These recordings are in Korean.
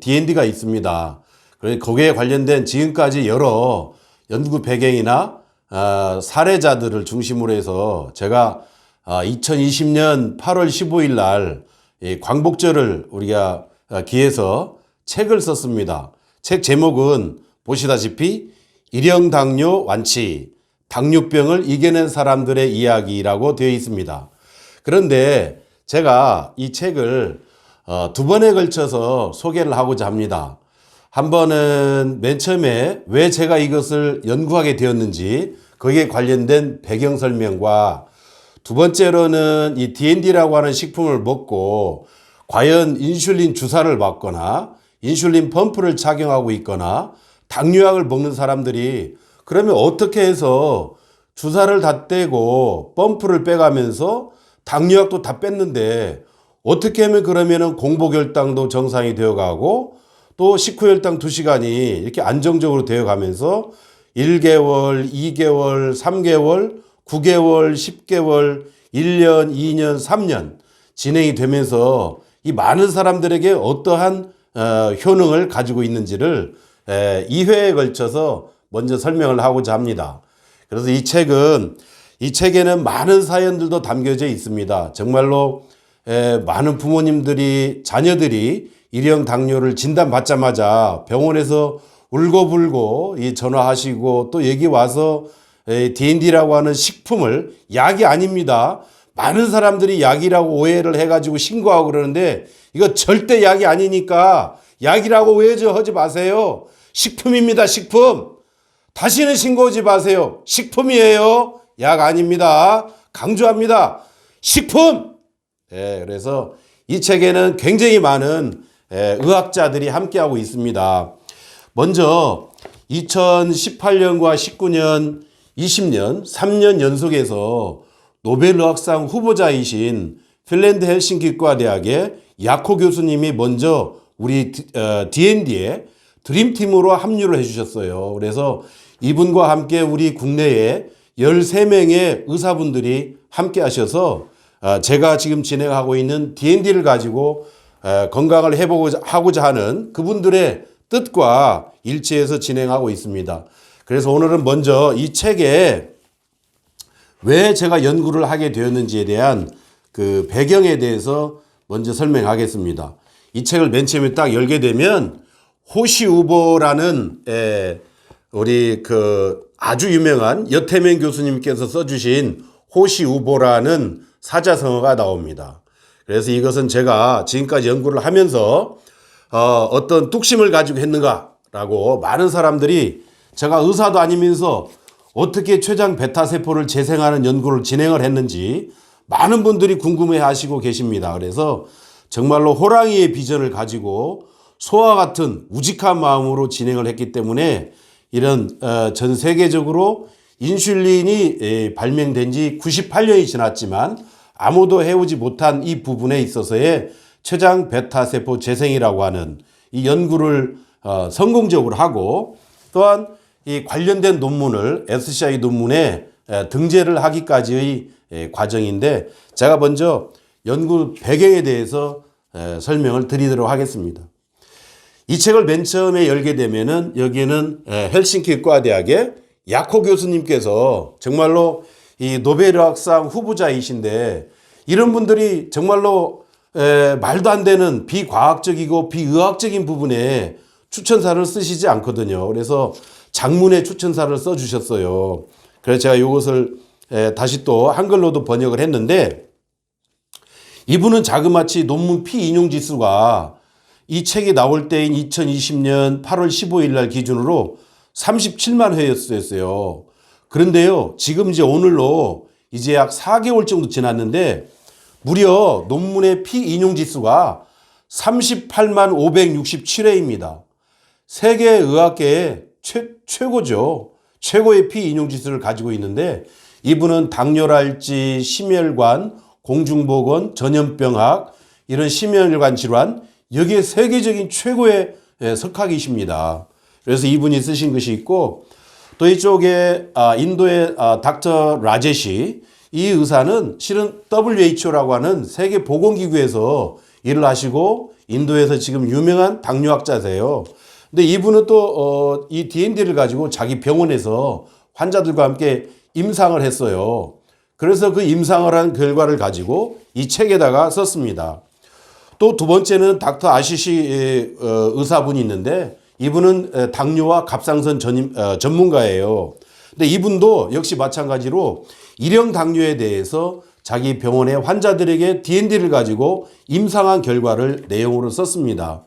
D&D가 있습니다. 거기에 관련된 지금까지 여러 연구 배경이나 어, 사례자들을 중심으로 해서 제가 아, 2020년 8월 15일 날이 광복절을 우리가 어, 기해서 책을 썼습니다. 책 제목은 보시다시피 일형 당뇨 완치, 당뇨병을 이겨낸 사람들의 이야기라고 되어 있습니다. 그런데 제가 이 책을 어, 두 번에 걸쳐서 소개를 하고자 합니다. 한 번은 맨 처음에 왜 제가 이것을 연구하게 되었는지 거기에 관련된 배경 설명과 두 번째로는 이 D&D라고 하는 식품을 먹고 과연 인슐린 주사를 맞거나 인슐린 펌프를 착용하고 있거나 당뇨약을 먹는 사람들이 그러면 어떻게 해서 주사를 다 떼고 펌프를 빼가면서 당뇨약도 다 뺐는데 어떻게 하면 그러면은 공복혈당도 정상이 되어 가고 또 식후혈당 2시간이 이렇게 안정적으로 되어 가면서 1개월, 2개월, 3개월, 9개월, 10개월, 1년, 2년, 3년 진행이 되면서 이 많은 사람들에게 어떠한 어, 효능을 가지고 있는지를 에, 2회에 걸쳐서 먼저 설명을 하고자 합니다. 그래서 이 책은 이 책에는 많은 사연들도 담겨져 있습니다. 정말로 에, 많은 부모님들이 자녀들이 일형 당뇨를 진단받자마자 병원에서 울고불고 이 전화하시고 또 여기 와서 에, D&D라고 하는 식품을 약이 아닙니다. 많은 사람들이 약이라고 오해를 해가지고 신고하고 그러는데 이거 절대 약이 아니니까 약이라고 오해하지 마세요. 식품입니다. 식품. 다시는 신고하지 마세요. 식품이에요. 약 아닙니다. 강조합니다. 식품. 예, 그래서 이 책에는 굉장히 많은 예, 의학자들이 함께하고 있습니다. 먼저 2018년과 19년, 20년, 3년 연속해서 노벨 의학상 후보자이신 핀란드 헬싱키과 대학의 야코 교수님이 먼저 우리 D&D에 드림팀으로 합류를 해주셨어요. 그래서 이분과 함께 우리 국내에 13명의 의사분들이 함께 하셔서 어, 제가 지금 진행하고 있는 D&D를 가지고 어, 건강을 해보고자 하는 그분들의 뜻과 일치해서 진행하고 있습니다. 그래서 오늘은 먼저 이 책에 왜 제가 연구를 하게 되었는지에 대한 그 배경에 대해서 먼저 설명하겠습니다. 이 책을 맨 처음에 딱 열게 되면 호시우보라는 에, 우리 그 아주 유명한 여태명 교수님께서 써주신 호시우보라는 사자성어가 나옵니다. 그래서 이것은 제가 지금까지 연구를 하면서 어, 어떤 뚝심을 가지고 했는가라고 많은 사람들이 제가 의사도 아니면서 어떻게 췌장 베타 세포를 재생하는 연구를 진행을 했는지 많은 분들이 궁금해 하시고 계십니다. 그래서 정말로 호랑이의 비전을 가지고 소와 같은 우직한 마음으로 진행을 했기 때문에 이런 어, 전 세계적으로 인슐린이 발명된 지 98년이 지났지만 아무도 해오지 못한 이 부분에 있어서의 췌장 베타 세포 재생이라고 하는 이 연구를 어, 성공적으로 하고 또한 이 관련된 논문을 SCI 논문에 등재를 하기까지의 과정인데 제가 먼저 연구 배경에 대해서 설명을 드리도록 하겠습니다. 이 책을 맨 처음에 열게 되면은 여기에는 헬싱키 과대학의 야코 교수님께서 정말로 이 노벨의학상 후보자이신데 이런 분들이 정말로 에, 말도 안 되는 비과학적이고 비의학적인 부분에 추천사를 쓰시지 않거든요. 그래서 장문의 추천사를 써주셨어요. 그래서 제가 이것을 에, 다시 또 한글로도 번역을 했는데 이분은 자그마치 논문 피 인용 지수가 이 책이 나올 때인 2020년 8월 15일 날 기준으로 37만 회였어요. 그런데요, 지금 이제 오늘로 이제 약 4개월 정도 지났는데 무려 논문의 피 인용 지수가 38만 567회입니다. 세계 의학계의 최, 최고죠. 최고의 피 인용 지수를 가지고 있는데 이분은 당뇨랄지 심혈관, 공중보건, 전염병학 이런 심혈관 질환 여기에 세계적인 최고의 예, 석학이십니다. 그래서 이분이 쓰신 것이 있고 또 이쪽에 아, 인도의 아, 닥터 라제시 이 의사는 실은 WHO라고 하는 세계 보건기구에서 일을 하시고 인도에서 지금 유명한 당뇨학자세요. 근데 이분은 또, 어, 이 DND를 가지고 자기 병원에서 환자들과 함께 임상을 했어요. 그래서 그 임상을 한 결과를 가지고 이 책에다가 썼습니다. 또 두 번째는 닥터 아시시 어, 의사분이 있는데 이분은 에, 당뇨와 갑상선 전임, 어, 전문가예요. 근데 이분도 역시 마찬가지로 일형 당뇨에 대해서 자기 병원의 환자들에게 DND를 가지고 임상한 결과를 내용으로 썼습니다.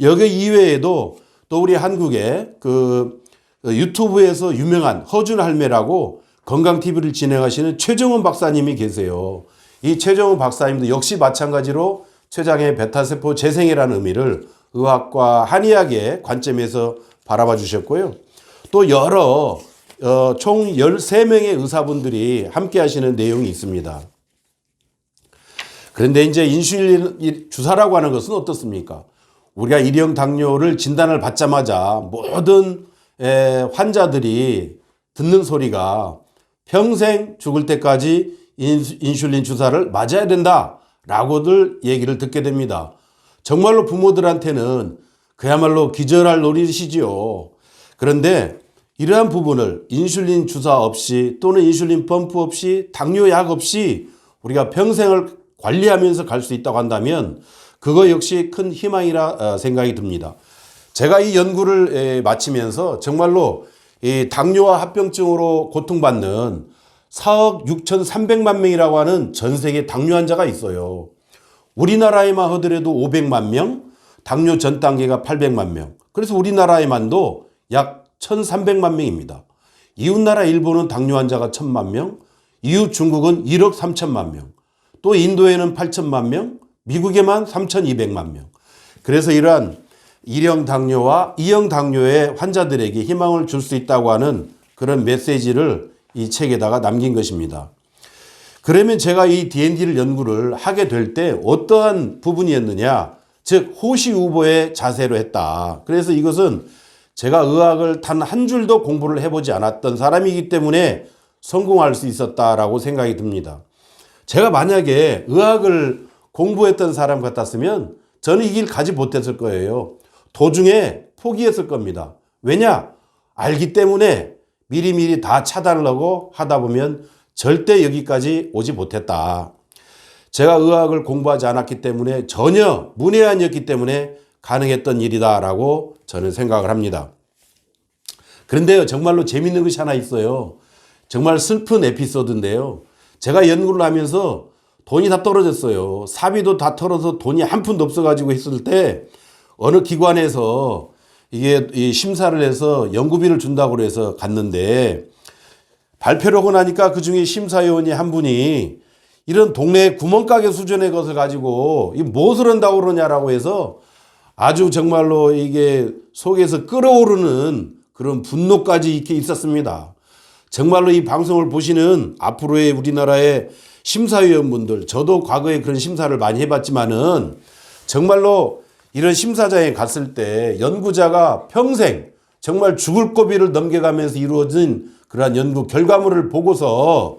여기 이외에도 또 우리 한국에 그 유튜브에서 유명한 허준 할매라고 건강 TV를 진행하시는 최정원 박사님이 계세요. 이 최정원 박사님도 역시 마찬가지로 췌장의 베타세포 재생이라는 의미를 의학과 한의학의 관점에서 바라봐 주셨고요. 또 여러 어, 총 13명의 의사분들이 함께 하시는 내용이 있습니다. 그런데 이제 인슐린 주사라고 하는 것은 어떻습니까? 우리가 일형 당뇨를 진단을 받자마자 모든 에, 환자들이 듣는 소리가 평생 죽을 때까지 인- 인슐린 주사를 맞아야 된다 라고들 얘기를 듣게 됩니다. 정말로 부모들한테는 그야말로 기절할 노릇이지요. 그런데 이러한 부분을 인슐린 주사 없이 또는 인슐린 펌프 없이 당뇨약 없이 우리가 평생을 관리하면서 갈 수 있다고 한다면 그거 역시 큰 희망이라 어, 생각이 듭니다. 제가 이 연구를 에, 마치면서 정말로 이 당뇨와 합병증으로 고통받는 4억 6,300만 명이라고 하는 전 세계 당뇨 환자가 있어요. 우리나라에만 하더라도 500만 명, 당뇨 전 단계가 800만 명. 그래서 우리나라에만도 약 1,300만 명입니다. 이웃나라 일본은 당뇨 환자가 1,000만 명, 이웃 중국은 1억 3천만 명, 또 인도에는 8천만 명, 미국에만 3,200만 명. 그래서 이러한 일형 당뇨와 이형 당뇨의 환자들에게 희망을 줄 수 있다고 하는 그런 메시지를 이 책에다가 남긴 것입니다. 그러면 제가 이 D&D를 연구를 하게 될 때 어떠한 부분이었느냐? 즉 호시 우보의 자세로 했다. 그래서 이것은 제가 의학을 단 한 줄도 공부를 해보지 않았던 사람이기 때문에 성공할 수 있었다라고 생각이 듭니다. 제가 만약에 의학을 공부했던 사람 같았으면 저는 이 길 가지 못했을 거예요. 도중에 포기했을 겁니다. 왜냐? 알기 때문에 미리미리 다 차단을 하고 하다 보면 절대 여기까지 오지 못했다. 제가 의학을 공부하지 않았기 때문에 전혀 문외한이었기 때문에 가능했던 일이다라고 저는 생각을 합니다. 그런데요, 정말로 재밌는 것이 하나 있어요. 정말 슬픈 에피소드인데요. 제가 연구를 하면서 돈이 다 떨어졌어요. 사비도 다 털어서 돈이 한 푼도 없어가지고 했을 때 어느 기관에서 이게 이 심사를 해서 연구비를 준다고 그래서 갔는데 발표를 하고 나니까 그 중에 심사위원이 한 분이 이런 동네 구멍가게 수준의 것을 가지고 이 무엇을 한다고 그러냐라고 해서 아주 정말로 이게 속에서 끓어오르는 그런 분노까지 이렇게 있었습니다. 정말로 이 방송을 보시는 앞으로의 우리나라의 심사위원분들, 저도 과거에 그런 심사를 많이 해봤지만은 정말로 이런 심사장에 갔을 때 연구자가 평생 정말 죽을 고비를 넘겨가면서 이루어진 그러한 연구 결과물을 보고서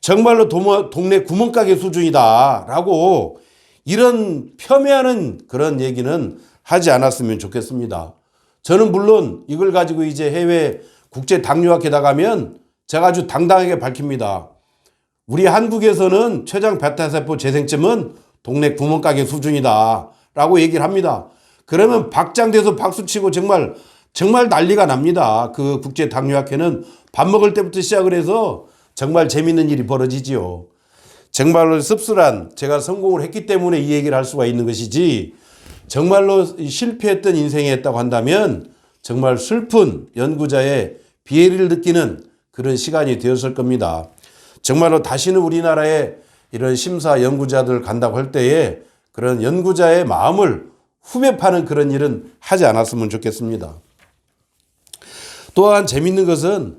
정말로 도모- 동네 구멍가게 수준이다 라고 이런 폄훼하는 그런 얘기는 하지 않았으면 좋겠습니다. 저는 물론 이걸 가지고 이제 해외 국제 당뇨학회 나가면 제가 아주 당당하게 밝힙니다. 우리 한국에서는 췌장 베타세포 재생점은 동네 구멍가게 수준이다. 라고 얘기를 합니다. 그러면 박장돼서 박수치고 정말, 정말 난리가 납니다. 그 국제 당뇨학회는 밥 먹을 때부터 시작을 해서 정말 재밌는 일이 벌어지지요. 정말로 씁쓸한 제가 성공을 했기 때문에 이 얘기를 할 수가 있는 것이지 정말로 실패했던 인생이 했다고 한다면 정말 슬픈 연구자의 비애를 느끼는 그런 시간이 되었을 겁니다. 정말로 다시는 우리나라에 이런 심사 연구자들 간다고 할 때에 그런 연구자의 마음을 후벼 파는 그런 일은 하지 않았으면 좋겠습니다. 또한 재밌는 것은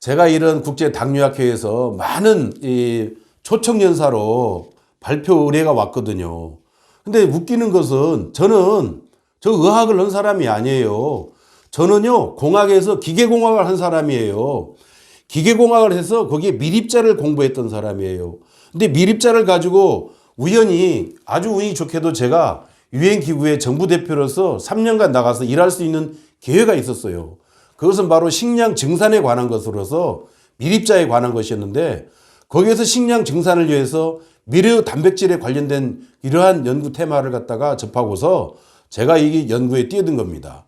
제가 이런 국제 당뇨학회에서 많은 이 초청 연사로 발표 의뢰가 왔거든요. 근데 웃기는 것은 저는 저 의학을 한 사람이 아니에요. 저는요, 공학에서 기계공학을 한 사람이에요. 기계공학을 해서 거기에 미립자를 공부했던 사람이에요. 근데 미립자를 가지고 우연히 아주 운이 좋게도 제가 유엔 기구의 정부 대표로서 3년간 나가서 일할 수 있는 기회가 있었어요. 그것은 바로 식량 증산에 관한 것으로서 밀입자에 관한 것이었는데 거기에서 식량 증산을 위해서 미래 단백질에 관련된 이러한 연구 테마를 갖다가 접하고서 제가 이 연구에 뛰어든 겁니다.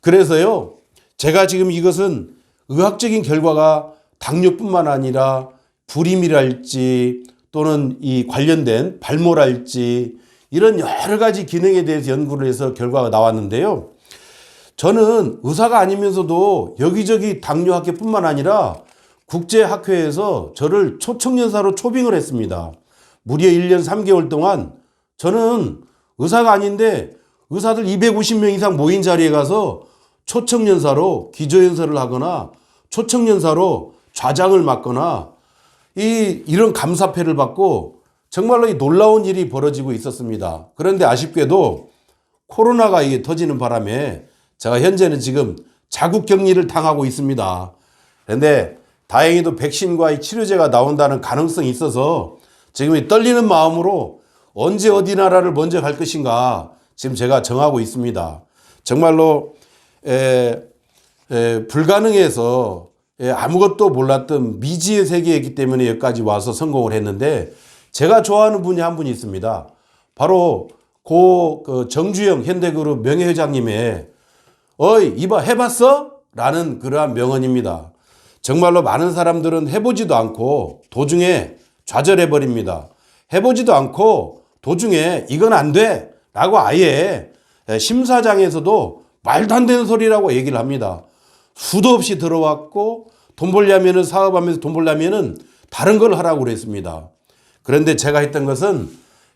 그래서요, 제가 지금 이것은 의학적인 결과가 당뇨뿐만 아니라 불임이랄지 또는 이 관련된 발모랄지 이런 여러 가지 기능에 대해서 연구를 해서 결과가 나왔는데요. 저는 의사가 아니면서도 여기저기 당뇨학회뿐만 아니라 국제학회에서 저를 초청연사로 초빙을 했습니다. 무려 1년 3개월 동안 저는 의사가 아닌데 의사들 250명 이상 모인 자리에 가서 초청연사로 기조연설을 하거나 초청연사로 좌장을 맡거나 이, 이런 감사패를 받고 정말로 이 놀라운 일이 벌어지고 있었습니다. 그런데 아쉽게도 코로나가 이게 터지는 바람에 제가 현재는 지금 자국 격리를 당하고 있습니다. 그런데 다행히도 백신과 이 치료제가 나온다는 가능성이 있어서 지금 이 떨리는 마음으로 언제 어디 나라를 먼저 갈 것인가 지금 제가 정하고 있습니다. 정말로 에, 에, 불가능해서 에, 아무것도 몰랐던 미지의 세계였기 때문에 여기까지 와서 성공을 했는데 제가 좋아하는 분이 한 분이 있습니다. 바로 고 그 정주영 현대그룹 명예회장님의 어이 이봐 해봤어? 라는 그러한 명언입니다. 정말로 많은 사람들은 해보지도 않고 도중에 좌절해버립니다. 해보지도 않고 도중에 이건 안 돼! 라고 아예 심사장에서도 말도 안 되는 소리라고 얘기를 합니다. 수도 없이 들어왔고 돈 벌려면은 사업하면서 돈 벌려면은 다른 걸 하라고 그랬습니다. 그런데 제가 했던 것은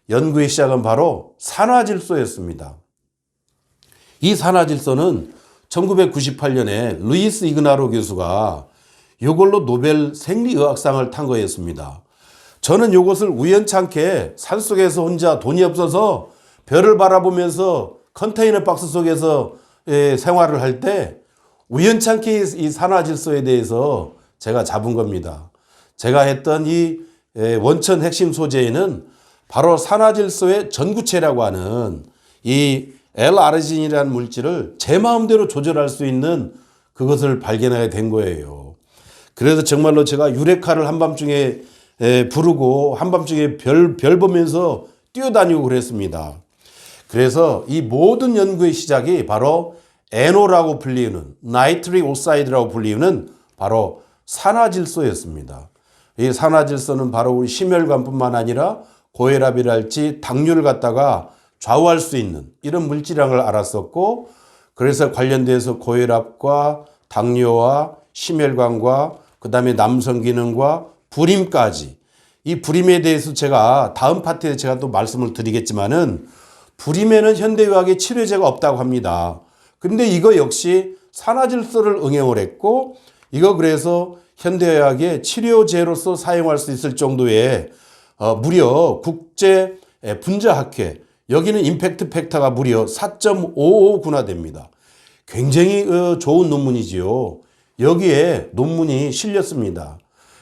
연구의 시작은 바로 산화질소였습니다. 이 산화질소는 1998년에 루이스 이그나로 교수가 이걸로 노벨 생리의학상을 탄 거였습니다. 저는 이것을 우연찮게 산속에서 혼자 돈이 없어서 별을 바라보면서 컨테이너 박스 속에서 예, 생활을 할 때 우연찮게 이 산화질소에 대해서 제가 잡은 겁니다. 제가 했던 이 예, 원천 핵심 소재에는 바로 산화질소의 전구체라고 하는 이 L-아르진이라는 물질을 제 마음대로 조절할 수 있는 그것을 발견하게 된 거예요. 그래서 정말로 제가 유레카를 한밤중에 에, 부르고 한밤중에 별, 별 보면서 뛰어다니고 그랬습니다. 그래서 이 모든 연구의 시작이 바로 NO라고 불리는 나이트릭 오사이드라고 불리는 바로 산화질소였습니다. 이 산화질소는 바로 우리 심혈관뿐만 아니라 고혈압이랄지 당뇨를 갖다가 좌우할 수 있는 이런 걸 알았었고 그래서 관련돼서 고혈압과 당뇨와 심혈관과 그 다음에 남성 기능과 불임까지 이 불임에 대해서 제가 다음 파트에 제가 또 말씀을 드리겠지만은 불임에는 현대의학의 치료제가 없다고 합니다. 근데 이거 역시 산화질소를 응용을 했고 이거 그래서 현대의학의 치료제로서 사용할 수 있을 정도의 어, 무려 국제 분자학회 여기는 임팩트 팩터가 무려 4.55구나 됩니다. 굉장히 어, 좋은 논문이지요. 여기에 논문이 실렸습니다.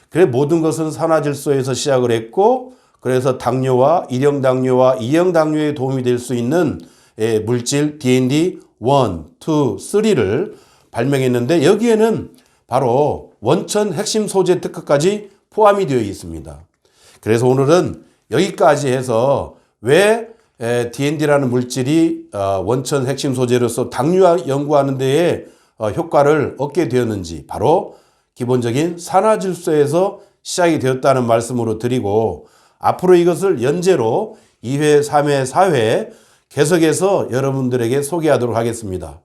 그래 모든 것은 산화질소에서 시작을 했고 그래서 당뇨와 1형 당뇨와 2형 당뇨에 도움이 될 수 있는 예, 물질 DND 1, 2, 3를 발명했는데 여기에는 바로 원천 핵심 소재 특허까지 포함이 되어 있습니다. 그래서 오늘은 여기까지 해서 왜 DND라는 물질이 어, 원천 핵심 소재로서 당뇨 연구하는 데에 어, 효과를 얻게 되었는지 바로 기본적인 산화질소에서 시작이 되었다는 말씀으로 드리고 앞으로 이것을 연재로 2회, 3회, 4회 계속해서 여러분들에게 소개하도록 하겠습니다.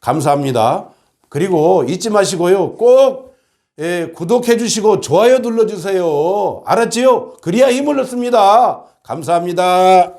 감사합니다. 그리고 잊지 마시고요. 꼭 예, 구독해 주시고 좋아요 눌러 주세요. 알았지요? 그래야 힘을 얻습니다. 감사합니다.